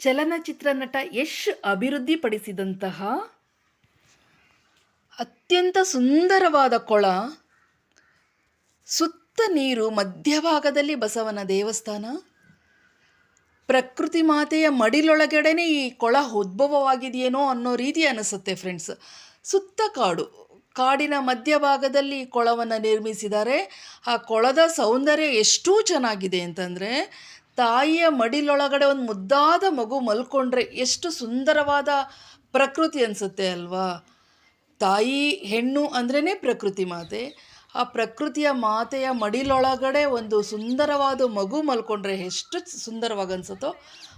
ಚಲನಚಿತ್ರ ನಟ ಯಶ್ ಅಭಿವೃದ್ಧಿಪಡಿಸಿದಂತಹ ಅತ್ಯಂತ ಸುಂದರವಾದ ಕೊಳ, ಸುತ್ತ ನೀರು ಮಧ್ಯಭಾಗದಲ್ಲಿ ಬಸವನ ದೇವಸ್ಥಾನ. ಪ್ರಕೃತಿ ಮಾತೆಯ ಮಡಿಲೊಳಗಡೆನೆ ಈ ಕೊಳ ಉದ್ಭವವಾಗಿದೆಯೇನೋ ಅನ್ನೋ ರೀತಿ ಅನಿಸುತ್ತೆ ಫ್ರೆಂಡ್ಸ್ ಸುತ್ತ ಕಾಡು, ಕಾಡಿನ ಮಧ್ಯಭಾಗದಲ್ಲಿ ಈ ಕೊಳವನ್ನು ನಿರ್ಮಿಸಿದ್ದಾರೆ. ಆ ಕೊಳದ ಸೌಂದರ್ಯ ಎಷ್ಟು ಚೆನ್ನಾಗಿದೆ ಅಂತಂದರೆ ತಾಯಿಯ ಮಡಿಲೊಳಗಡೆ ಒಂದು ಮುದ್ದಾದ ಮಗು ಮಲ್ಕೊಂಡ್ರೆ ಎಷ್ಟು ಸುಂದರವಾದ ಪ್ರಕೃತಿ ಅನಿಸುತ್ತೆ ಅಲ್ವಾ? ತಾಯಿ ಹೆಣ್ಣು ಅಂದ್ರೇ ಪ್ರಕೃತಿ ಮಾತೆ. ಆ ಪ್ರಕೃತಿಯ ಮಾತೆಯ ಮಡಿಲೊಳಗಡೆ ಒಂದು ಸುಂದರವಾದ ಮಗು ಮಲ್ಕೊಂಡ್ರೆ ಎಷ್ಟು ಸುಂದರವಾಗಿ ಅನಿಸುತ್ತೋ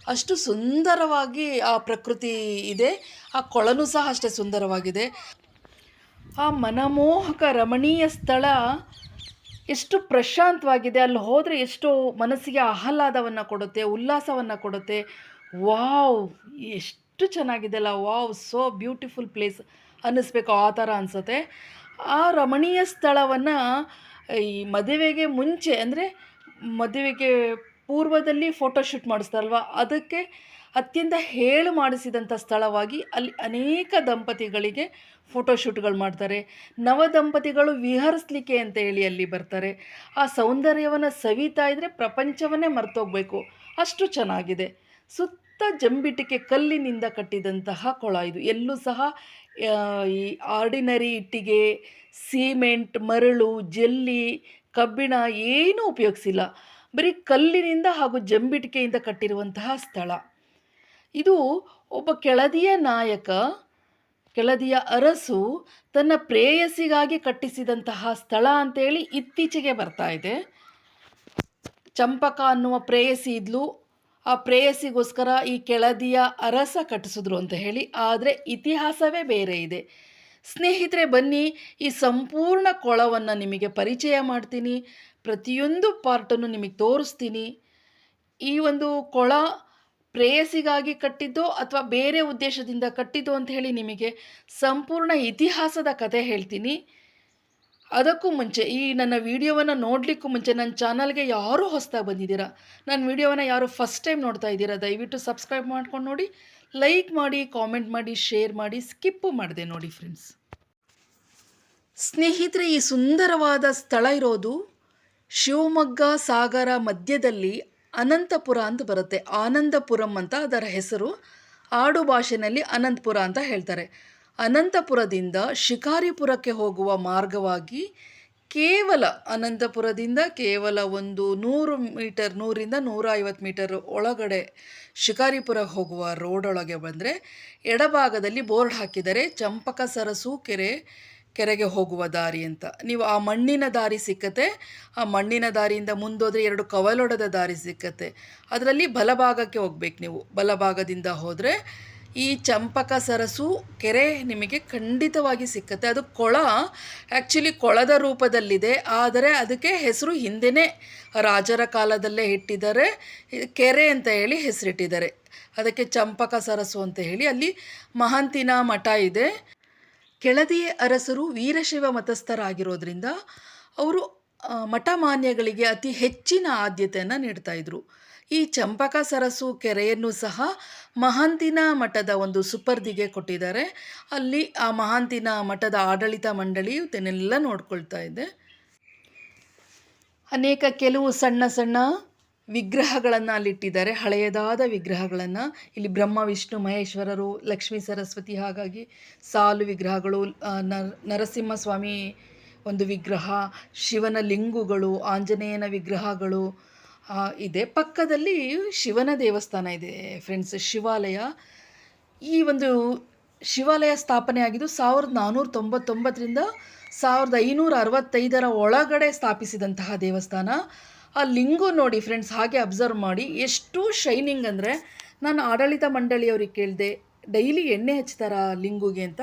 ಅಷ್ಟು ಸುಂದರವಾಗಿ ಆ ಪ್ರಕೃತಿ ಇದೆ. ಆ ಕೊಳನೂ ಸಹ ಅಷ್ಟೇ ಸುಂದರವಾಗಿದೆ. ಆ ಮನಮೋಹಕ ರಮಣೀಯ ಸ್ಥಳ ಎಷ್ಟು ಪ್ರಶಾಂತವಾಗಿದೆ, ಅಲ್ಲಿ ಹೋದರೆ ಎಷ್ಟು ಮನಸ್ಸಿಗೆ ಆಹ್ಲಾದವನ್ನು ಕೊಡುತ್ತೆ, ಉಲ್ಲಾಸವನ್ನು ಕೊಡುತ್ತೆ. ವಾವ್! ಎಷ್ಟು ಚೆನ್ನಾಗಿದೆ ಅಲ್ಲ, ವಾವ್! ಸೋ ಬ್ಯೂಟಿಫುಲ್ ಪ್ಲೇಸ್ ಅನ್ನಿಸ್ಬೇಕು ಆ ಥರ ಅನಿಸುತ್ತೆ. ಆ ರಮಣೀಯ ಸ್ಥಳವನ್ನು ಈ ಮದುವೆಗೆ ಮುಂಚೆ, ಅಂದರೆ ಮದುವೆಗೆ ಪೂರ್ವದಲ್ಲಿ ಫೋಟೋಶೂಟ್ ಮಾಡಿಸ್ತಾರಲ್ವ, ಅದಕ್ಕೆ ಅತ್ಯಂತ ಹೇಳು ಮಾಡಿಸಿದಂಥ ಸ್ಥಳವಾಗಿ ಅಲ್ಲಿ ಅನೇಕ ದಂಪತಿಗಳಿಗೆ ಫೋಟೋಶೂಟ್ಗಳು ಮಾಡ್ತಾರೆ. ನವ ದಂಪತಿಗಳು ವಿಹರಿಸ್ಲಿಕ್ಕೆ ಅಂತ ಹೇಳಿ ಅಲ್ಲಿ ಬರ್ತಾರೆ. ಆ ಸೌಂದರ್ಯವನ್ನು ಸವಿತಾ ಇದ್ದರೆ ಪ್ರಪಂಚವನ್ನೇ ಮರ್ತೋಗ್ಬೇಕು. ಅಷ್ಟು ಚೆನ್ನಾಗಿದೆ. ಸುತ್ತ ಜಂಬಿಟಿಕೆ ಕಲ್ಲಿನಿಂದ ಕಟ್ಟಿದಂತಹ ಕೊಳ ಇದು. ಎಲ್ಲೂ ಸಹ ಈ ಆರ್ಡಿನರಿ ಇಟ್ಟಿಗೆ ಸಿಮೆಂಟ್ ಮರಳು, ಜಲ್ಲಿ, ಕಬ್ಬಿಣ ಏನೂ ಉಪಯೋಗಿಸಿಲ್ಲ. ಬರೀ ಕಲ್ಲಿನಿಂದ ಹಾಗೂ ಜಂಬಿಟಿಕೆಯಿಂದ ಕಟ್ಟಿರುವಂತಹ ಸ್ಥಳ. ಇದು ಒಬ್ಬ ಕೆಳದಿಯ ನಾಯಕ, ಕೆಳದಿಯ ಅರಸು ತನ್ನ ಪ್ರೇಯಸಿಗಾಗಿ ಕಟ್ಟಿಸಿದಂತಹ ಸ್ಥಳ ಅಂತೇಳಿ ಇತ್ತೀಚೆಗೆ ಬರ್ತಾ ಇದೆ. ಚಂಪಕ ಅನ್ನುವ ಪ್ರೇಯಸಿ ಇದ್ಲು. ಆ ಪ್ರೇಯಸಿಗೋಸ್ಕರ ಈ ಕೆಳದಿಯ ಅರಸ ಕಟ್ಟಿಸಿದ್ರು ಅಂತ ಹೇಳಿ, ಆದರೆ ಇತಿಹಾಸವೇ ಬೇರೆ ಇದೆ. ಸ್ನೇಹಿತರೆ, ಬನ್ನಿ, ಈ ಸಂಪೂರ್ಣ ಕೊಳವನ್ನು ನಿಮಗೆ ಪರಿಚಯ ಮಾಡ್ತೀನಿ. ಪ್ರತಿಯೊಂದು ಪಾರ್ಟನ್ನು ನಿಮಗೆ ತೋರಿಸ್ತೀನಿ. ಈ ಒಂದು ಕೊಳ ಪ್ರೇಯಸಿಗಾಗಿ ಕಟ್ಟಿದ್ದೋ ಅಥವಾ ಬೇರೆ ಉದ್ದೇಶದಿಂದ ಕಟ್ಟಿದ್ದೋ ಅಂತ ಹೇಳಿ ನಿಮಗೆ ಸಂಪೂರ್ಣ ಇತಿಹಾಸದ ಕತೆ ಹೇಳ್ತೀನಿ. ಅದಕ್ಕೂ ಮುಂಚೆ ಈ ನನ್ನ ವಿಡಿಯೋವನ್ನು ನೋಡಲಿಕ್ಕೂ ಮುಂಚೆ ನನ್ನ ಚಾನಲ್ಗೆ ಯಾರೂ ಹೊಸದಾಗಿ ಬಂದಿದ್ದೀರಾ? ನನ್ನ ವಿಡಿಯೋವನ್ನು ಯಾರು ಫಸ್ಟ್ ಟೈಮ್ ನೋಡ್ತಾ ಇದ್ದೀರಾ? ದಯವಿಟ್ಟು ಸಬ್ಸ್ಕ್ರೈಬ್ ಮಾಡ್ಕೊಂಡು ನೋಡಿ, ಲೈಕ್ ಮಾಡಿ, ಕಾಮೆಂಟ್ ಮಾಡಿ, ಶೇರ್ ಮಾಡಿ, ಸ್ಕಿಪ್ಪು ಮಾಡಿದೆ ನೋಡಿ ಫ್ರೆಂಡ್ಸ್. ಸ್ನೇಹಿತರೆ, ಈ ಸುಂದರವಾದ ಸ್ಥಳ ಇರೋದು ಶಿವಮೊಗ್ಗ ಸಾಗರ ಮಧ್ಯದಲ್ಲಿ ಅನಂತಪುರ ಅಂತ ಬರುತ್ತೆ. ಆನಂದಪುರಂ ಅಂತ ಅದರ ಹೆಸರು. ಆಡು ಭಾಷೆಯಲ್ಲಿ ಅನಂತಪುರ ಅಂತ ಹೇಳ್ತಾರೆ. ಅನಂತಪುರದಿಂದ ಶಿಕಾರಿಪುರಕ್ಕೆ ಹೋಗುವ ಮಾರ್ಗವಾಗಿ ಕೇವಲ ಅನಂತಪುರದಿಂದ ಕೇವಲ ಒಂದು ನೂರು ಮೀಟರ್, ನೂರಿಂದ ನೂರ ಐವತ್ತು ಮೀಟರ್ ಒಳಗಡೆ ಶಿಕಾರಿಪುರ ಹೋಗುವ ರೋಡೊಳಗೆ ಬಂದರೆ ಎಡಭಾಗದಲ್ಲಿ ಬೋರ್ಡ್ ಹಾಕಿದರೆ ಚಂಪಕ ಸರಸು ಕೆರೆ ಕೆರೆಗೆ ಹೋಗುವ ದಾರಿ ಅಂತ. ನೀವು ಆ ಮಣ್ಣಿನ ದಾರಿ ಸಿಕ್ಕತ್ತೆ, ಆ ಮಣ್ಣಿನ ದಾರಿಯಿಂದ ಮುಂದೋದ್ರೆ ಎರಡು ಕವಲೊಡೆದ ದಾರಿ ಸಿಕ್ಕತ್ತೆ. ಅದರಲ್ಲಿ ಬಲಭಾಗಕ್ಕೆ ಹೋಗ್ಬೇಕು ನೀವು. ಬಲಭಾಗದಿಂದ ಹೋದರೆ ಈ ಚಂಪಕ ಸರಸು ಕೆರೆ ನಿಮಗೆ ಖಂಡಿತವಾಗಿ ಸಿಕ್ಕತ್ತೆ. ಅದು ಕೊಳ ಆ್ಯಕ್ಚುಲಿ ಕೊಳದ ರೂಪದಲ್ಲಿದೆ, ಆದರೆ ಅದಕ್ಕೆ ಹೆಸರು ಹಿಂದೆನೇ ರಾಜರ ಕಾಲದಲ್ಲೇ ಇಟ್ಟಿದ್ದಾರೆ. ಕೆರೆ ಅಂತ ಹೇಳಿ ಹೆಸರಿಟ್ಟಿದ್ದಾರೆ. ಅದಕ್ಕೆ ಚಂಪಕ ಸರಸು ಅಂತ ಹೇಳಿ ಅಲ್ಲಿ ಮಹಂತಿನ ಮಠ ಇದೆ. ಕೆಳದಿಯ ಅರಸರು ವೀರಶೈವ ಮತಸ್ಥರಾಗಿರೋದ್ರಿಂದ ಅವರು ಮಠ ಮಠಮಾನ್ಯಗಳಿಗೆ ಅತಿ ಹೆಚ್ಚಿನ ಆದ್ಯತೆಯನ್ನು ನೀಡ್ತಾ ಇದ್ರು. ಈ ಚಂಪಕ ಸರಸು ಕೆರೆಯನ್ನು ಸಹ ಮಹಾಂತಿನ ಮಠದ ಒಂದು ಸುಪರ್ದಿಗೆ ಕೊಟ್ಟಿದ್ದಾರೆ. ಅಲ್ಲಿ ಆ ಮಹಾಂತಿನ ಮಠದ ಆಡಳಿತ ಮಂಡಳಿಯು ಇದನ್ನೆಲ್ಲ ನೋಡ್ಕೊಳ್ತಾ ಇದೆ. ಅನೇಕ ಕೆಲವು ಸಣ್ಣ ಸಣ್ಣ ವಿಗ್ರಹಗಳನ್ನು ಅಲ್ಲಿಟ್ಟಿದ್ದಾರೆ. ಹಳೆಯದಾದ ವಿಗ್ರಹಗಳನ್ನು ಇಲ್ಲಿ ಬ್ರಹ್ಮ, ವಿಷ್ಣು, ಮಹೇಶ್ವರರು, ಲಕ್ಷ್ಮೀ, ಸರಸ್ವತಿ ಹಾಗಾಗಿ ಸಾಲು ವಿಗ್ರಹಗಳು ನರಸಿಂಹಸ್ವಾಮಿ ಒಂದು ವಿಗ್ರಹ, ಶಿವನ ಲಿಂಗುಗಳು, ಆಂಜನೇಯನ ವಿಗ್ರಹಗಳು ಇದೆ. ಪಕ್ಕದಲ್ಲಿ ಶಿವನ ದೇವಸ್ಥಾನ ಇದೆ ಫ್ರೆಂಡ್ಸ್ ಶಿವಾಲಯ. ಈ ಒಂದು ಶಿವಾಲಯ ಸ್ಥಾಪನೆ ಆಗಿದ್ದು ಸಾವಿರದ ನಾನ್ನೂರ ತೊಂಬತ್ತೊಂಬತ್ತರಿಂದ ಸಾವಿರದ ಐನೂರ ಅರವತ್ತೈದರ ಒಳಗಡೆ ಸ್ಥಾಪಿಸಿದಂತಹ ದೇವಸ್ಥಾನ. ಆ ಲಿಂಗು ನೋಡಿ ಫ್ರೆಂಡ್ಸ್ ಹಾಗೆ ಅಬ್ಸರ್ವ್ ಮಾಡಿ ಎಷ್ಟು ಶೈನಿಂಗ್ ಅಂದರೆ ನಾನು ಆಡಳಿತ ಮಂಡಳಿಯವ್ರಿಗೆ ಕೇಳಿದೆ, ಡೈಲಿ ಎಣ್ಣೆ ಹಚ್ತಾರಾ ಲಿಂಗುಗೆ ಅಂತ?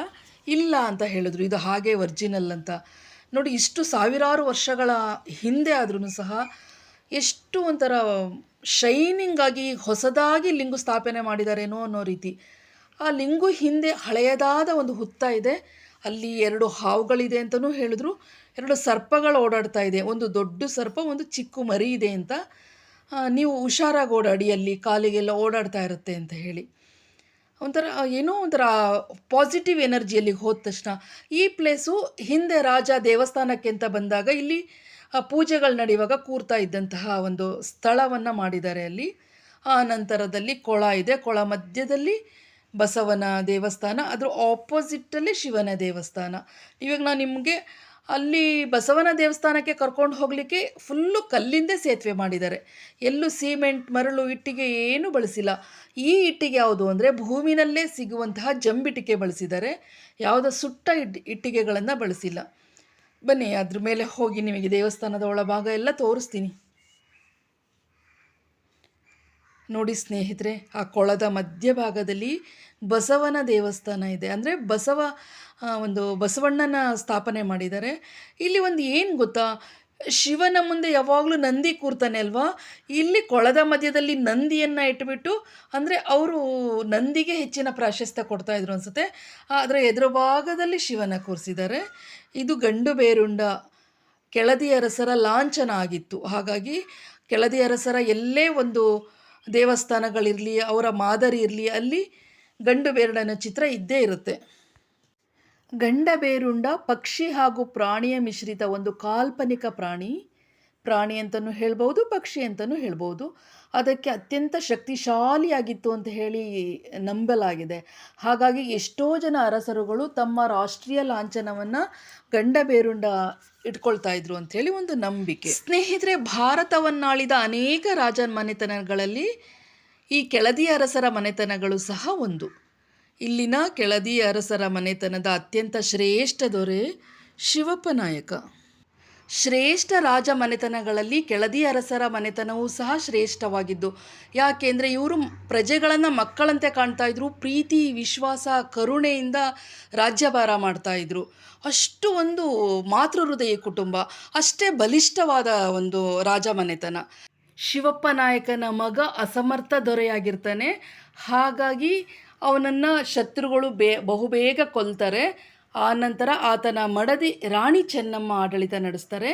ಇಲ್ಲ ಅಂತ ಹೇಳಿದ್ರು. ಇದು ಹಾಗೆ ಒರ್ಜಿನಲ್ ಅಂತ. ನೋಡಿ, ಇಷ್ಟು ಸಾವಿರಾರು ವರ್ಷಗಳ ಹಿಂದೆ ಆದ್ರೂ ಸಹ ಎಷ್ಟು ಒಂಥರ ಶೈನಿಂಗ್ ಆಗಿ ಹೊಸದಾಗಿ ಲಿಂಗು ಸ್ಥಾಪನೆ ಮಾಡಿದಾರೇನೋ ಅನ್ನೋ ರೀತಿ. ಆ ಲಿಂಗು ಹಿಂದೆ ಹಳೆಯದಾದ ಒಂದು ಹುತ್ತ ಇದೆ. ಅಲ್ಲಿ ಎರಡು ಹಾವುಗಳಿದೆ ಅಂತಲೂ ಹೇಳಿದ್ರು. ಎರಡು ಸರ್ಪಗಳು ಓಡಾಡ್ತಾ ಇದೆ. ಒಂದು ದೊಡ್ಡ ಸರ್ಪ, ಒಂದು ಚಿಕ್ಕ ಮರಿ ಇದೆ ಅಂತ ನೀವು ಹುಷಾರಾಗಿ ಓಡಾಡಿ, ಅಲ್ಲಿ ಕಾಲಿಗೆಲ್ಲ ಓಡಾಡ್ತಾ ಇರುತ್ತೆ ಅಂತ ಹೇಳಿ. ಒಂಥರ, ಏನೋ ಒಂಥರ ಪಾಸಿಟಿವ್ ಎನರ್ಜಿಯಲ್ಲಿ ಹೋದ ತಕ್ಷಣ, ಈ ಪ್ಲೇಸು ಹಿಂದೆ ರಾಜ ದೇವಸ್ಥಾನಕ್ಕೆ ಅಂತ ಬಂದಾಗ ಇಲ್ಲಿ ಪೂಜೆಗಳು ನಡೆಯುವಾಗ ಕೂರ್ತಾ ಇದ್ದಂತಹ ಒಂದು ಸ್ಥಳವನ್ನು ಮಾಡಿದ್ದಾರೆ ಅಲ್ಲಿ. ಆ ನಂತರದಲ್ಲಿ ಕೊಳ ಇದೆ. ಕೊಳ ಮಧ್ಯದಲ್ಲಿ ಬಸವನ ದೇವಸ್ಥಾನ, ಅದ್ರ ಆಪೋಸಿಟಲ್ಲೇ ಶಿವನ ದೇವಸ್ಥಾನ. ಇವಾಗ ನಾನು ನಿಮಗೆ ಅಲ್ಲಿ ಬಸವನ ದೇವಸ್ಥಾನಕ್ಕೆ ಕರ್ಕೊಂಡು ಹೋಗಲಿಕ್ಕೆ ಫುಲ್ಲು ಕಲ್ಲಿಂದೇ ಸೇತುವೆ ಮಾಡಿದ್ದಾರೆ. ಎಲ್ಲೂ ಸಿಮೆಂಟ್ ಮರಳು, ಇಟ್ಟಿಗೆ ಏನೂ ಬಳಸಿಲ್ಲ. ಈ ಇಟ್ಟಿಗೆ ಯಾವುದು ಅಂದರೆ ಭೂಮಿನಲ್ಲೇ ಸಿಗುವಂತಹ ಜಂಬಿಟ್ಟಿಗೆ ಬಳಸಿದ್ದಾರೆ. ಯಾವುದೋ ಸುಟ್ಟ ಇಟ್, ಇಟ್ಟಿಗೆಗಳನ್ನು ಬಳಸಿಲ್ಲ. ಬನ್ನಿ, ಅದ್ರ ಮೇಲೆ ಹೋಗಿ ನಿಮಗೆ ದೇವಸ್ಥಾನದ ಒಳಭಾಗ ಎಲ್ಲ ತೋರಿಸ್ತೀನಿ. ನೋಡಿ ಸ್ನೇಹಿತರೆ, ಆ ಕೊಳದ ಮಧ್ಯಭಾಗದಲ್ಲಿ ಬಸವನ ದೇವಸ್ಥಾನ ಇದೆ. ಅಂದರೆ ಬಸವ ಒಂದು ಬಸವಣ್ಣನ ಸ್ಥಾಪನೆ ಮಾಡಿದ್ದಾರೆ. ಇಲ್ಲಿ ಒಂದು ಏನು ಗೊತ್ತಾ? ಶಿವನ ಮುಂದೆ ಯಾವಾಗಲೂ ನಂದಿ ಕೂರ್ತಾನೆ ಅಲ್ವಾ? ಇಲ್ಲಿ ಕೊಳದ ಮಧ್ಯದಲ್ಲಿ ನಂದಿಯನ್ನು ಇಟ್ಬಿಟ್ಟು, ಅಂದರೆ ಅವರು ನಂದಿಗೆ ಹೆಚ್ಚಿನ ಪ್ರಾಶಸ್ತ್ಯ ಕೊಡ್ತಾ ಇದ್ರು ಅನಿಸುತ್ತೆ. ಆದರೆ ಎದುರು ಭಾಗದಲ್ಲಿ ಶಿವನ ಕೂರಿಸಿದ್ದಾರೆ. ಇದು ಗಂಡು ಬೇರುಂಡ, ಕೆಳದಿ ಅರಸರ ಲಾಂಛನ ಆಗಿತ್ತು. ಹಾಗಾಗಿ ಕೆಳದಿ ಅರಸರ ಎಲ್ಲೇ ಒಂದು ದೇವಸ್ಥಾನಗಳಿರಲಿ, ಅವರ ಮಾದರಿ ಇರಲಿ, ಅಲ್ಲಿ ಗಂಡು ಬೇರುಡನ ಚಿತ್ರ ಇದ್ದೇ ಇರುತ್ತೆ. ಗಂಡ ಬೇರುಂಡ ಪಕ್ಷಿ ಹಾಗೂ ಪ್ರಾಣಿಯ ಮಿಶ್ರಿತ ಒಂದು ಕಾಲ್ಪನಿಕ ಪ್ರಾಣಿ. ಪ್ರಾಣಿ ಅಂತಲೂ ಹೇಳ್ಬೋದು, ಪಕ್ಷಿ ಅಂತಲೂ ಹೇಳ್ಬೋದು. ಅದಕ್ಕೆ ಅತ್ಯಂತ ಶಕ್ತಿಶಾಲಿಯಾಗಿತ್ತು ಅಂತ ಹೇಳಿ ನಂಬಲಾಗಿದೆ. ಹಾಗಾಗಿ ಎಷ್ಟೋ ಜನ ಅರಸರುಗಳು ತಮ್ಮ ರಾಷ್ಟ್ರೀಯ ಲಾಂಛನವನ್ನು ಗಂಡ ಬೇರುಂಡ ಇಟ್ಕೊಳ್ತಾ ಇದ್ರು ಅಂಥೇಳಿ ಒಂದು ನಂಬಿಕೆ. ಸ್ನೇಹಿತರೆ, ಭಾರತವನ್ನಾಳಿದ ಅನೇಕ ರಾಜ ಮನೆತನಗಳಲ್ಲಿ ಈ ಕೆಳದಿ ಅರಸರ ಮನೆತನಗಳು ಸಹ ಒಂದು. ಇಲ್ಲಿನ ಕೆಳದಿ ಅರಸರ ಮನೆತನದ ಅತ್ಯಂತ ಶ್ರೇಷ್ಠ ದೊರೆ ಶಿವಪ್ಪ ನಾಯಕ. ಶ್ರೇಷ್ಠ ರಾಜ ಮನೆತನಗಳಲ್ಲಿ ಕೆಳದಿ ಅರಸರ ಮನೆತನವೂ ಸಹ ಶ್ರೇಷ್ಠವಾಗಿದ್ದು, ಯಾಕೆಂದರೆ ಇವರು ಪ್ರಜೆಗಳನ್ನು ಮಕ್ಕಳಂತೆ ಕಾಣ್ತಾ ಇದ್ರು, ಪ್ರೀತಿ, ವಿಶ್ವಾಸ, ಕರುಣೆಯಿಂದ ರಾಜ್ಯಭಾರ ಮಾಡ್ತಾ ಇದ್ರು. ಅಷ್ಟು ಒಂದು ಮಾತೃ ಹೃದಯ ಕುಟುಂಬ, ಅಷ್ಟೇ ಬಲಿಷ್ಠವಾದ ಒಂದು ರಾಜ ಮನೆತನ. ಶಿವಪ್ಪ ನಾಯಕನ ಮಗ ಅಸಮರ್ಥ ದೊರೆಯಾಗಿರ್ತಾನೆ, ಹಾಗಾಗಿ ಅವನನ್ನು ಶತ್ರುಗಳು ಬೇ, ಬಹುಬೇಗ ಕೊಲ್ತಾರೆ. ಆನಂತರ ಆತನ ಮಡದಿ ರಾಣಿ ಚೆನ್ನಮ್ಮ ಆಡಳಿತ ನಡೆಸ್ತಾರೆ.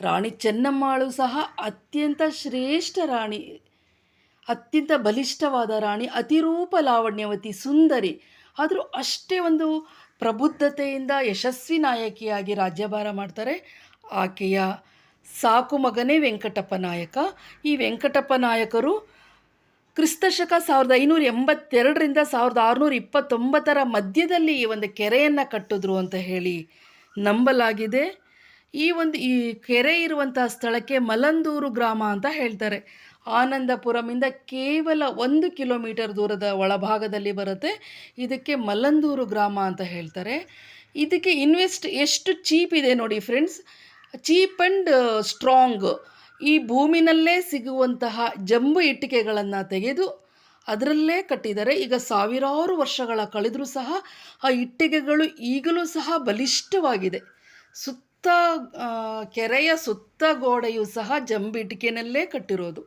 ರಾಣಿ ಚೆನ್ನಮ್ಮಳು ಸಹ ಅತ್ಯಂತ ಶ್ರೇಷ್ಠ ರಾಣಿ, ಅತ್ಯಂತ ಬಲಿಷ್ಠವಾದ ರಾಣಿ, ಅತಿರೂಪ ಲಾವಣ್ಯವತಿ ಸುಂದರಿ. ಆದರೂ ಅಷ್ಟೇ ಒಂದು ಪ್ರಬುದ್ಧತೆಯಿಂದ ಯಶಸ್ವಿ ನಾಯಕಿಯಾಗಿ ರಾಜ್ಯಭಾರ ಮಾಡ್ತಾರೆ. ಆಕೆಯ ಸಾಕು ಮಗನೇ ವೆಂಕಟಪ್ಪ ನಾಯಕ. ಈ ವೆಂಕಟಪ್ಪ ನಾಯಕರು ಕ್ರಿಸ್ತಶಕ ಸಾವಿರದ ಐನೂರ ಎಂಬತ್ತೆರಡರಿಂದ ಸಾವಿರದ ಆರುನೂರ ಇಪ್ಪತ್ತೊಂಬತ್ತರ ಮಧ್ಯದಲ್ಲಿ ಈ ಒಂದು ಕೆರೆಯನ್ನು ಕಟ್ಟಿದ್ರು ಅಂತ ಹೇಳಿ ನಂಬಲಾಗಿದೆ. ಈ ಒಂದು ಈ ಕೆರೆ ಇರುವಂತಹ ಸ್ಥಳಕ್ಕೆ ಮಲಂದೂರು ಗ್ರಾಮ ಅಂತ ಹೇಳ್ತಾರೆ. ಆನಂದಪುರಮಿಂದ ಕೇವಲ ಒಂದು ಕಿಲೋಮೀಟರ್ ದೂರದ ಒಳಭಾಗದಲ್ಲಿ ಬರುತ್ತೆ. ಇದಕ್ಕೆ ಮಲ್ಲಂದೂರು ಗ್ರಾಮ ಅಂತ ಹೇಳ್ತಾರೆ. ಇದಕ್ಕೆ ಇನ್ವೆಸ್ಟ್ ಎಷ್ಟು ಚೀಪ್ ಇದೆ ನೋಡಿ ಫ್ರೆಂಡ್ಸ್. ಚೀಪ್ ಆ್ಯಂಡ್ ಸ್ಟ್ರಾಂಗ್ ಈ ಭೂಮಿನಲ್ಲೇ ಸಿಗುವಂತಹ ಜಂಬು ಇಟ್ಟಿಗೆಗಳನ್ನು ತೆಗೆದು ಅದರಲ್ಲೇ ಕಟ್ಟಿದ್ದಾರೆ. ಈಗ ಸಾವಿರಾರು ವರ್ಷಗಳ ಕಳೆದರೂ ಸಹ ಆ ಇಟ್ಟಿಗೆಗಳು ಈಗಲೂ ಸಹ ಬಲಿಷ್ಠವಾಗಿದೆ. ಸುತ್ತ ಕೆರೆಯ ಸುತ್ತ ಗೋಡೆಯು ಸಹ ಜಂಬು ಇಟ್ಟಿಗೆನಲ್ಲೇ ಕಟ್ಟಿರೋದು.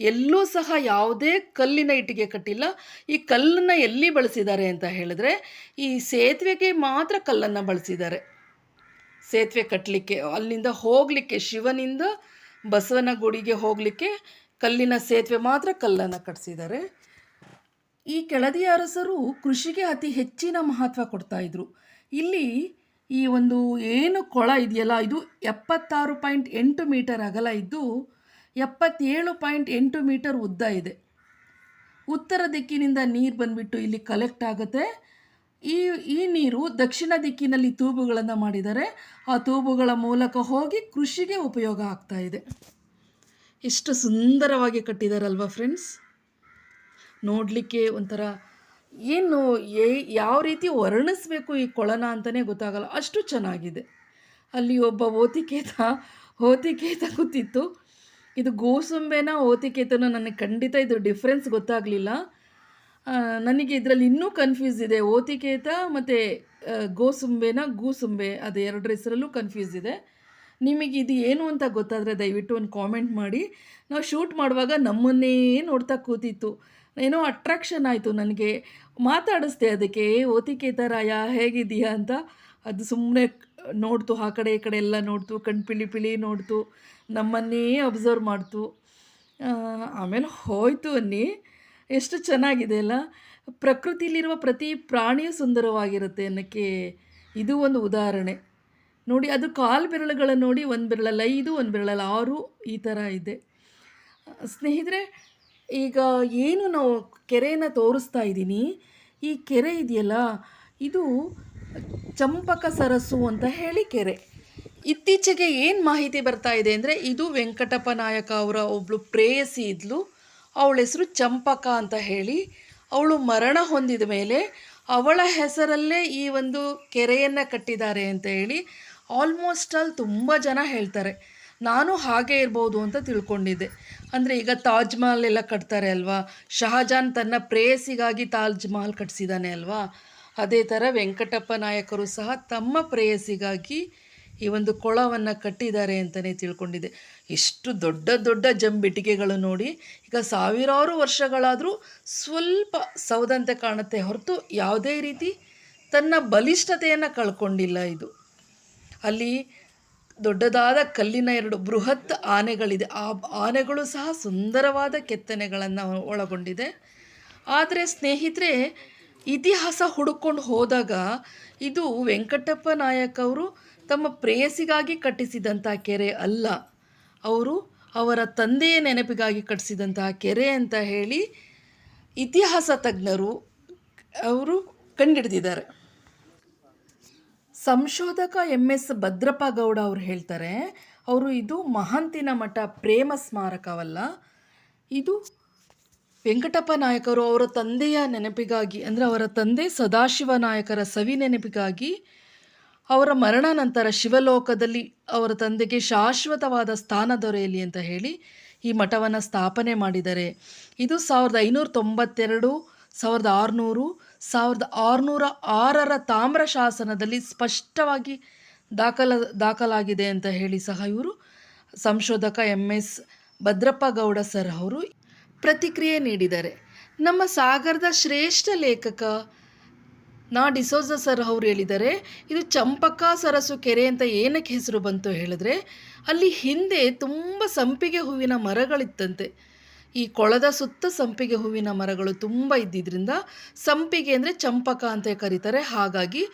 ಎಲ್ಲೂ ಸಹ ಯಾವುದೇ ಕಲ್ಲಿನ ಇಟ್ಟಿಗೆ ಕಟ್ಟಿಲ್ಲ. ಈ ಕಲ್ಲನ್ನು ಎಲ್ಲಿ ಬಳಸಿದ್ದಾರೆ ಅಂತ ಹೇಳಿದ್ರೆ, ಈ ಸೇತುವೆಗೆ ಮಾತ್ರ ಕಲ್ಲನ್ನು ಬಳಸಿದ್ದಾರೆ. ಸೇತುವೆ ಕಟ್ಟಲಿಕ್ಕೆ ಅಲ್ಲಿಂದ ಹೋಗಲಿಕ್ಕೆ ಶಿವನಿಂದ ಬಸವನ ಗುಡಿಗೆ ಹೋಗಲಿಕ್ಕೆ ಕಲ್ಲಿನ ಸೇತುವೆ ಮಾತ್ರ ಕಲ್ಲನ್ನು ಕಟ್ಟಿಸಿದ್ದಾರೆ ಈ ಕೆಳದಿ ಅರಸರು ಕೃಷಿಗೆ ಅತಿ ಹೆಚ್ಚಿನ ಮಹತ್ವ ಕೊಡ್ತಾ ಇದ್ರು. ಇಲ್ಲಿ ಈ ಒಂದು ಏನು ಕೊಳ ಇದೆಯಲ್ಲ, ಇದು ಎಪ್ಪತ್ತಾರು ಪಾಯಿಂಟ್ ಎಂಟು ಮೀಟರ್ ಅಗಲ ಇದ್ದು, ಎಪ್ಪತ್ತೇಳು ಪಾಯಿಂಟ್ ಎಂಟು ಮೀಟರ್ ಉದ್ದ ಇದೆ. ಉತ್ತರ ದಿಕ್ಕಿನಿಂದ ನೀರು ಬಂದುಬಿಟ್ಟು ಇಲ್ಲಿ ಕಲೆಕ್ಟ್ ಆಗುತ್ತೆ. ಈ ಈ ನೀರು ದಕ್ಷಿಣ ದಿಕ್ಕಿನಲ್ಲಿ ತೂಬುಗಳನ್ನು ಮಾಡಿದರೆ ಆ ತೂಬುಗಳ ಮೂಲಕ ಹೋಗಿ ಕೃಷಿಗೆ ಉಪಯೋಗ ಆಗ್ತಾ ಇದೆ. ಎಷ್ಟು ಸುಂದರವಾಗಿ ಕಟ್ಟಿದಾರಲ್ವ ಫ್ರೆಂಡ್ಸ್? ನೋಡಲಿಕ್ಕೆ ಒಂಥರ ಏನು ಯಾವ ರೀತಿ ವರ್ಣಿಸ್ಬೇಕು ಈ ಕೊಳನ ಅಂತಲೇ ಗೊತ್ತಾಗಲ್ಲ. ಅಷ್ಟು ಚೆನ್ನಾಗಿದೆ. ಅಲ್ಲಿ ಒಬ್ಬ ಓತಿಕೇತ ಓತಿಕೇತ ಕೂತಿತ್ತು. ಇದು ಗೋಸುಂಬೆನ ಓತಿಕೇತನ ನನಗೆ ಖಂಡಿತ ಇದು ಡಿಫ್ರೆನ್ಸ್ ಗೊತ್ತಾಗಲಿಲ್ಲ. ನನಗೆ ಇದರಲ್ಲಿ ಇನ್ನೂ ಕನ್ಫ್ಯೂಸ್ ಇದೆ. ಓತಿಕೇತ ಮತ್ತು ಗೋಸುಂಬೆನ ಗೂಸುಂಬೆ ಅದು ಎರಡರ ಹೆಸರಲ್ಲೂ ಕನ್ಫ್ಯೂಸ್ ಇದೆ. ನಿಮಗೆ ಇದು ಏನು ಅಂತ ಗೊತ್ತಾದರೆ ದಯವಿಟ್ಟು ಒಂದು ಕಾಮೆಂಟ್ ಮಾಡಿ. ನಾವು ಶೂಟ್ ಮಾಡುವಾಗ ನಮ್ಮನ್ನೇ ನೋಡ್ತಾ ಕೂತಿತ್ತು. ಏನೋ ಅಟ್ರಾಕ್ಷನ್ ಆಯಿತು ನನಗೆ. ಮಾತಾಡಿಸ್ದೆ ಅದಕ್ಕೆ "ಏ, ಓತಿಕೇತ ರಾಯ ಹೇಗಿದೆಯಾ ಅಂತ? ಅದು ಸುಮ್ಮನೆ ನೋಡ್ತು ಆ ಕಡೆ ಈ ಕಡೆ ಎಲ್ಲ ನೋಡ್ತು ಕಣ್ ಪಿಳಿ ಪಿಳಿ ನೋಡ್ತು ನಮ್ಮನ್ನೇ ಅಬ್ಸರ್ವ್ ಮಾಡ್ತು. ಆಮೇಲೆ ಹೋಯ್ತು ಅನ್ನಿ. ಎಷ್ಟು ಚೆನ್ನಾಗಿದೆ ಅಲ್ಲ? ಪ್ರಕೃತಿಯಲ್ಲಿರುವ ಪ್ರತಿ ಪ್ರಾಣಿಯೂ ಸುಂದರವಾಗಿರುತ್ತೆ ಅನ್ನೋಕ್ಕೆ ಇದು ಒಂದು ಉದಾಹರಣೆ. ನೋಡಿ, ಅದು ಕಾಲು ಬೆರಳುಗಳನ್ನು ನೋಡಿ ಒಂದು ಬೆರಳಲ್ಲಿ ಐದು, ಒಂದು ಬೆರಳಲ್ಲಿ ಆರು ಈ ಥರ ಇದೆ. ಸ್ನೇಹಿತರೆ, ಈಗ ಏನು ನಾವು ಕೆರೆಯನ್ನು ತೋರಿಸ್ತಾ ಇದ್ದೀನಿ. ಈ ಕೆರೆ ಇದೆಯಲ್ಲ, ಇದು ಚಂಪಕ ಸರಸ್ಸು ಅಂತ ಹೇಳಿ ಕೆರೆ. ಇತ್ತೀಚೆಗೆ ಏನು ಮಾಹಿತಿ ಬರ್ತಾ ಇದೆ ಅಂದರೆ, ಇದು ವೆಂಕಟಪ್ಪ ನಾಯಕ ಅವರ ಒಬ್ಳು ಪ್ರೇಯಸಿ ಇದ್ಲು. ಅವಳ ಹೆಸರು ಚಂಪಕ ಅಂತ ಹೇಳಿ ಅವಳು ಮರಣ ಹೊಂದಿದ ಮೇಲೆ ಅವಳ ಹೆಸರಲ್ಲೇ ಈ ಒಂದು ಕೆರೆಯನ್ನು ಕಟ್ಟಿದ್ದಾರೆ ಅಂತ ಹೇಳಿ ಆಲ್ಮೋಸ್ಟ್ ಆಲ್ ತುಂಬ ಜನ ಹೇಳ್ತಾರೆ. ನಾನು ಹಾಗೆ ಇರ್ಬೋದು ಅಂತ ತಿಳ್ಕೊಂಡಿದ್ದೆ. ಅಂದರೆ ಈಗ ತಾಜ್ ಮಹಲ್ ಎಲ್ಲ ಕಟ್ತಾರೆ ಅಲ್ವಾ? ಶಹಜಾನ್ ತನ್ನ ಪ್ರೇಯಸಿಗಾಗಿ ತಾಜ್ ಮಹಲ್ ಕಟ್ಟಿಸಿದ್ದಾನೆ ಅಲ್ವಾ? ಅದೇ ಥರ ವೆಂಕಟಪ್ಪ ನಾಯಕರು ಸಹ ತಮ್ಮ ಪ್ರೇಯಸಿಗಾಗಿ ಈ ಒಂದು ಕೊಳವನ್ನು ಕಟ್ಟಿದ್ದಾರೆ ಅಂತಲೇ ತಿಳ್ಕೊಂಡಿದ್ದೆ. ಎಷ್ಟು ದೊಡ್ಡ ದೊಡ್ಡ ಜಂಬಿಟಿಕೆಗಳು ನೋಡಿ, ಈಗ ಸಾವಿರಾರು ವರ್ಷಗಳಾದರೂ ಸ್ವಲ್ಪ ಸೌದಂತೆ ಕಾಣುತ್ತೆ ಹೊರತು ಯಾವುದೇ ರೀತಿ ತನ್ನ ಬಲಿಷ್ಠತೆಯನ್ನು ಕಳ್ಕೊಂಡಿಲ್ಲ ಇದು. ಅಲ್ಲಿ ದೊಡ್ಡದಾದ ಕಲ್ಲಿನ ಎರಡು ಬೃಹತ್ ಆನೆಗಳಿದೆ. ಆ ಆನೆಗಳು ಸಹ ಸುಂದರವಾದ ಕೆತ್ತನೆಗಳನ್ನು ಒಳಗೊಂಡಿದೆ. ಆದರೆ ಸ್ನೇಹಿತರೆ, ಇತಿಹಾಸ ಹುಡುಕೊಂಡು ಹೋದಾಗ ಇದು ವೆಂಕಟಪ್ಪ ನಾಯಕ್ ಅವರು ತಮ್ಮ ಪ್ರೇಯಸಿಗಾಗಿ ಕಟ್ಟಿಸಿದಂಥ ಕೆರೆ ಅಲ್ಲ. ಅವರು ಅವರ ತಂದೆಯ ನೆನಪಿಗಾಗಿ ಕಟ್ಟಿಸಿದಂತಹ ಕೆರೆ ಅಂತ ಹೇಳಿ ಇತಿಹಾಸ ತಜ್ಞರು ಅವರು ಕಂಡಿಡ್ದಿದ್ದಾರೆ. ಸಂಶೋಧಕ ಎಂ ಎಸ್ ಭದ್ರಪ್ಪ ಗೌಡ ಅವರು ಹೇಳ್ತಾರೆ, ಅವರು ಇದು ಮಹಂತಿನ ಮಠ ಪ್ರೇಮ ಸ್ಮಾರಕವಲ್ಲ, ಇದು ವೆಂಕಟಪ್ಪ ನಾಯಕರು ಅವರ ತಂದೆಯ ನೆನಪಿಗಾಗಿ, ಅಂದರೆ ಅವರ ತಂದೆ ಸದಾಶಿವ ನಾಯಕರ ಸವಿ ನೆನಪಿಗಾಗಿ ಅವರ ಮರಣ ನಂತರ ಶಿವಲೋಕದಲ್ಲಿ ಅವರ ತಂದೆಗೆ ಶಾಶ್ವತವಾದ ಸ್ಥಾನ ದೊರೆಯಲಿ ಅಂತ ಹೇಳಿ ಈ ಮಠವನ್ನು ಸ್ಥಾಪನೆ ಮಾಡಿದ್ದಾರೆ. ಇದು ಸಾವಿರದ ಐನೂರ ತೊಂಬತ್ತೆರಡು, ಸಾವಿರದ ಆರುನೂರು, ಸಾವಿರದ ಆರುನೂರ ಆರರ ತಾಮ್ರ ಶಾಸನದಲ್ಲಿ ಸ್ಪಷ್ಟವಾಗಿ ದಾಖಲ, ದಾಖಲಾಗಿದೆ ಅಂತ ಹೇಳಿ ಸಹ ಇವರು ಸಂಶೋಧಕ M S Bhadrappa Gowda sir ಅವರು ಪ್ರತಿಕ್ರಿಯೆ ನೀಡಿದ್ದಾರೆ. ನಮ್ಮ ಸಾಗರದ ಶ್ರೇಷ್ಠ ಲೇಖಕ ನಾ ಡಿಸೋಜ ಸರ್ ಅವರು ಹೇಳಿದ್ದಾರೆ, ಇದು ಚಂಪಕ ಸರಸು ಕೆರೆ ಅಂತ ಏನಕ್ಕೆ ಹೆಸರು ಬಂತು ಹೇಳಿದ್ರೆ, ಅಲ್ಲಿ ಹಿಂದೆ ತುಂಬ ಸಂಪಿಗೆ ಹೂವಿನ ಮರಗಳಿತ್ತಂತೆ. ಈ ಕೊಳದ ಸುತ್ತ ಸಂಪಿಗೆ ಹೂವಿನ ಮರಗಳು ತುಂಬ ಇದ್ದಿದ್ದರಿಂದ ಸಂಪಿಗೆ ಅಂದರೆ ಚಂಪಕ ಅಂತ ಕರೀತಾರೆ, ಹಾಗಾಗಿ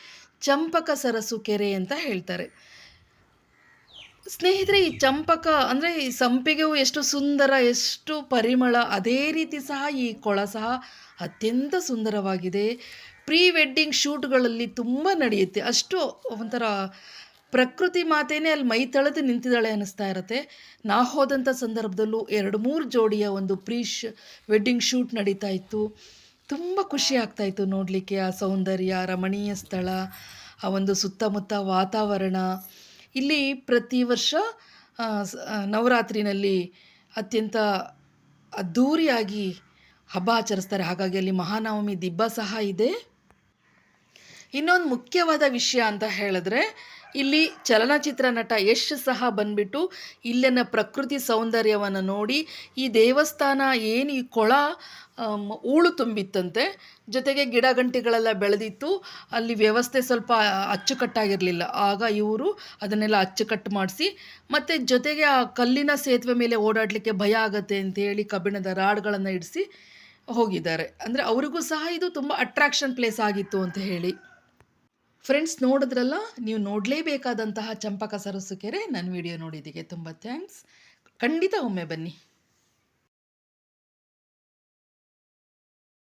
ಚಂಪಕ ಸರಸು ಕೆರೆ ಅಂತ ಹೇಳ್ತಾರೆ. ಸ್ನೇಹಿತರೆ, ಈ ಚಂಪಕ ಅಂದರೆ ಈ ಸಂಪಿಗೆ ಹೂ ಎಷ್ಟು ಸುಂದರ, ಎಷ್ಟು ಪರಿಮಳ, ಅದೇ ರೀತಿ ಸಹ ಈ ಕೊಳ ಸಹ ಅತ್ಯಂತ ಸುಂದರವಾಗಿದೆ. ಪ್ರೀ ವೆಡ್ಡಿಂಗ್ ಶೂಟ್ಗಳಲ್ಲಿ ತುಂಬ ನಡೆಯುತ್ತೆ. ಅಷ್ಟು ಒಂಥರ ಪ್ರಕೃತಿ ಮಾತೇನೆ ಅಲ್ಲಿ ಮೈ ತಳೆದು ನಿಂತಿದ್ದಾಳೆ ಅನ್ನಿಸ್ತಾ ಇರುತ್ತೆ. ನಾ ಹೋದಂಥ ಸಂದರ್ಭದಲ್ಲೂ ಎರಡು ಮೂರು ಜೋಡಿಯ ಒಂದು ಪ್ರೀ ಶ್, ವೆಡ್ಡಿಂಗ್ ಶೂಟ್ ನಡೀತಾ ಇತ್ತು. ತುಂಬ ಖುಷಿ ಆಗ್ತಾ ಇತ್ತು ನೋಡಲಿಕ್ಕೆ. ಆ ಸೌಂದರ್ಯ ರಮಣೀಯ ಸ್ಥಳ, ಆ ಒಂದು ಸುತ್ತಮುತ್ತ ವಾತಾವರಣ. ಇಲ್ಲಿ ಪ್ರತಿ ವರ್ಷ ನವರಾತ್ರಿನಲ್ಲಿ ಅತ್ಯಂತ ಅದ್ಧೂರಿಯಾಗಿ ಹಬ್ಬ ಆಚರಿಸ್ತಾರೆ. ಹಾಗಾಗಿ ಅಲ್ಲಿ ಮಹಾನವಮಿ ದಿಬ್ಬ ಸಹ ಇದೆ. ಇನ್ನೊಂದು ಮುಖ್ಯವಾದ ವಿಷಯ ಅಂತ ಹೇಳಿದ್ರೆ, ಇಲ್ಲಿ ಚಲನಚಿತ್ರ ನಟ ಯಶ್ ಸಹ ಬಂದ್ಬಿಟ್ಟು ಇಲ್ಲಿನ ಪ್ರಕೃತಿ ಸೌಂದರ್ಯವನ್ನು ನೋಡಿ, ಈ ದೇವಸ್ಥಾನ ಏನು ಈ ಕೊಳ ಹೂಳು ತುಂಬಿತ್ತಂತೆ, ಜೊತೆಗೆ ಗಿಡ ಗಂಟೆಗಳೆಲ್ಲ ಬೆಳೆದಿತ್ತು, ಅಲ್ಲಿ ವ್ಯವಸ್ಥೆ ಸ್ವಲ್ಪ ಅಚ್ಚುಕಟ್ಟಾಗಿರಲಿಲ್ಲ. ಆಗ ಇವರು ಅದನ್ನೆಲ್ಲ ಅಚ್ಚುಕಟ್ಟು ಮಾಡಿಸಿ, ಮತ್ತು ಜೊತೆಗೆ ಆ ಕಲ್ಲಿನ ಸೇತುವೆ ಮೇಲೆ ಓಡಾಡಲಿಕ್ಕೆ ಭಯ ಆಗತ್ತೆ ಅಂತೇಳಿ ಕಬ್ಬಿಣದ ರಾಡ್ಗಳನ್ನು ಇಡಿಸಿ ಹೋಗಿದ್ದಾರೆ. ಅಂದರೆ ಅವರಿಗೂ ಸಹ ಇದು ತುಂಬ ಅಟ್ರಾಕ್ಷನ್ ಪ್ಲೇಸ್ ಆಗಿತ್ತು ಅಂತ ಹೇಳಿ. ಫ್ರೆಂಡ್ಸ್ ನೋಡಿದ್ರಲ್ಲ, ನೀವು ನೋಡಲೇಬೇಕಾದಂತಹ ಚಂಪಕ ಸರಸು ಕೆರೆ. ನನ್ನ ವಿಡಿಯೋ ನೋಡಿದ್ದಕ್ಕೆ ತುಂಬ ಥ್ಯಾಂಕ್ಸ್ ಖಂಡಿತ ಒಮ್ಮೆ ಬನ್ನಿ.